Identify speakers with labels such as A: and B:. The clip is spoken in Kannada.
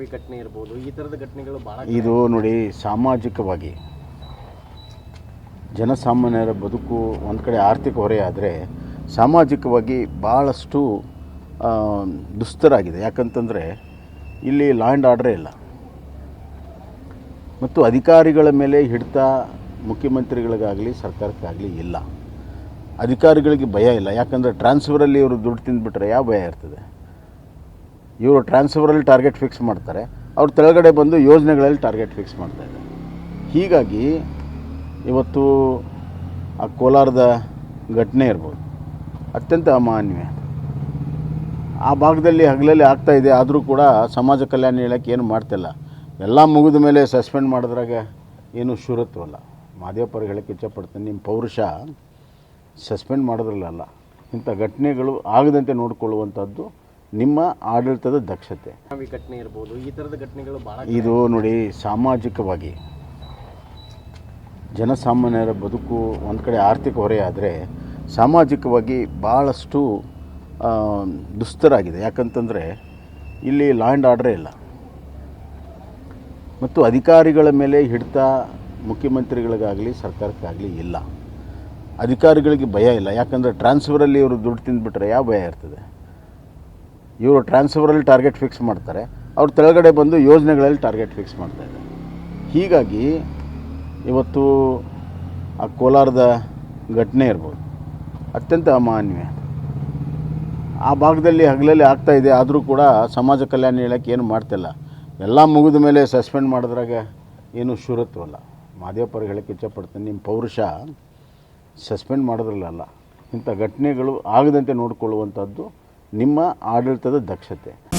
A: ಬೆಳಗಾವಿ ಘಟನೆ ಇರ್ಬೋದು, ಈ ಥರದ ಘಟನೆಗಳು ಭಾಳ
B: ಇದು ನೋಡಿ ಸಾಮಾಜಿಕವಾಗಿ. ಜನಸಾಮಾನ್ಯರ ಬದುಕು ಒಂದು ಕಡೆ ಆರ್ಥಿಕ ಆದರೆ ಸಾಮಾಜಿಕವಾಗಿ ಭಾಳಷ್ಟು ದುಸ್ತರಾಗಿದೆ. ಯಾಕಂತಂದರೆ ಇಲ್ಲಿ ಲಾ ಆ್ಯಂಡ್ ಆರ್ಡ್ರೇ ಇಲ್ಲ. ಮತ್ತು ಅಧಿಕಾರಿಗಳ ಮೇಲೆ ಹಿಡಿತ ಮುಖ್ಯಮಂತ್ರಿಗಳಿಗಾಗಲಿ, ಸರ್ಕಾರಕ್ಕಾಗಲಿ ಇಲ್ಲ. ಅಧಿಕಾರಿಗಳಿಗೆ ಭಯ ಇಲ್ಲ. ಯಾಕಂದರೆ ಟ್ರಾನ್ಸ್ಫರಲ್ಲಿ ಇವರು ದುಡ್ಡು ತಿಂದುಬಿಟ್ರೆ ಯಾವ ಭಯ ಇರ್ತದೆ? ಇವರು ಟ್ರಾನ್ಸ್ಫರಲ್ಲಿ ಟಾರ್ಗೆಟ್ ಫಿಕ್ಸ್ ಮಾಡ್ತಾರೆ. ಅವ್ರು ತೆಳಗಡೆ ಬಂದು ಯೋಜನೆಗಳಲ್ಲಿ ಟಾರ್ಗೆಟ್ ಫಿಕ್ಸ್ ಮಾಡ್ತಾರೆ ಹೀಗಾಗಿ ಇವತ್ತು ಆ ಕೋಲಾರದ ಘಟನೆ ಇರ್ಬೋದು. ಅತ್ಯಂತ ಅಮಾನ್ಯ. ಆ ಭಾಗದಲ್ಲಿ ಹಗಲಲ್ಲಿ ಆಗ್ತಾ ಇದೆ. ಆದರೂ ಕೂಡ ಸಮಾಜ ಕಲ್ಯಾಣ ಇಲಾಖೆ ಏನು ಮಾಡ್ತಿಲ್ಲ. ಎಲ್ಲ ಮುಗಿದ ಮೇಲೆ ಸಸ್ಪೆಂಡ್ ಮಾಡಿದ್ರಾಗ ಏನು ಶೂರತ್ವಲ್ಲ. ಮಾದೇವಪ್ಪರು ಹೇಳಕ್ಕೆ ಇಚ್ಛಪಡ್ತೀನಿ, ನಿಮ್ಮ ಪೌರುಷ ಸಸ್ಪೆಂಡ್ ಮಾಡೋದ್ರಲ್ಲ ಇಂಥ ಘಟನೆಗಳು ಆಗದಂತೆ ನೋಡಿಕೊಳ್ಳುವಂಥದ್ದು ನಿಮ್ಮ ಆಡಳಿತದ ದಕ್ಷತೆ.
A: ಘಟನೆ ಇರ್ಬೋದು ಈ ಥರದ ಘಟನೆಗಳು ಭಾಳ
B: ಇದು ನೋಡಿ ಸಾಮಾಜಿಕವಾಗಿ. ಜನಸಾಮಾನ್ಯರ ಬದುಕು ಒಂದು ಕಡೆ ಆರ್ಥಿಕ ಆದರೆ ಸಾಮಾಜಿಕವಾಗಿ ಭಾಳಷ್ಟು ದುಸ್ತರಾಗಿದೆ. ಯಾಕಂತಂದರೆ ಇಲ್ಲಿ ಲಾ ಆ್ಯಂಡ್ ಆರ್ಡ್ರೇ ಇಲ್ಲ. ಮತ್ತು ಅಧಿಕಾರಿಗಳ ಮೇಲೆ ಹಿಡಿತ ಮುಖ್ಯಮಂತ್ರಿಗಳಿಗಾಗಲಿ ಸರ್ಕಾರಕ್ಕಾಗಲಿ ಇಲ್ಲ. ಅಧಿಕಾರಿಗಳಿಗೆ ಭಯ ಇಲ್ಲ. ಯಾಕಂದರೆ ಟ್ರಾನ್ಸ್ಫರಲ್ಲಿ ಇವರು ದುಡ್ಡು ತಿಂದುಬಿಟ್ರೆ ಯಾವ ಭಯ ಇರ್ತದೆ? ಇವರು ಟ್ರಾನ್ಸ್ಫರಲ್ಲಿ ಟಾರ್ಗೆಟ್ ಫಿಕ್ಸ್ ಮಾಡ್ತಾರೆ. ಅವ್ರು ತೆಳಗಡೆ ಬಂದು ಯೋಜನೆಗಳಲ್ಲಿ ಟಾರ್ಗೆಟ್ ಫಿಕ್ಸ್ ಮಾಡ್ತಾರೆ ಹೀಗಾಗಿ ಇವತ್ತು ಆ ಕೋಲಾರದ ಘಟನೆ ಇರ್ಬೋದು. ಅತ್ಯಂತ ಅಮಾನ್ಯ. ಆ ಭಾಗದಲ್ಲಿ ಹಗಲಲ್ಲಿ ಆಗ್ತಾ ಇದೆ. ಆದರೂ ಕೂಡ ಸಮಾಜ ಕಲ್ಯಾಣ ಇಲಾಖೆ ಏನು ಮಾಡ್ತಿಲ್ಲ. ಎಲ್ಲ ಮುಗಿದ ಮೇಲೆ ಸಸ್ಪೆಂಡ್ ಮಾಡಿದ್ರಾಗ ಏನು ಶೂರತ್ವಲ್ಲ. ಮಾದೇವಪ್ಪರು ಹೇಳಕ್ಕೆ ಇಚ್ಛಪಡ್ತೀನಿ, ನಿಮ್ಮ ಪೌರುಷ ಸಸ್ಪೆಂಡ್ ಮಾಡೋದ್ರಲ್ಲ, ಇಂಥ ಘಟನೆಗಳು ಆಗದಂತೆ ನೋಡಿಕೊಳ್ಳುವಂಥದ್ದು ನಿಮ್ಮ ಆಡಳಿತದ ದಕ್ಷತೆ.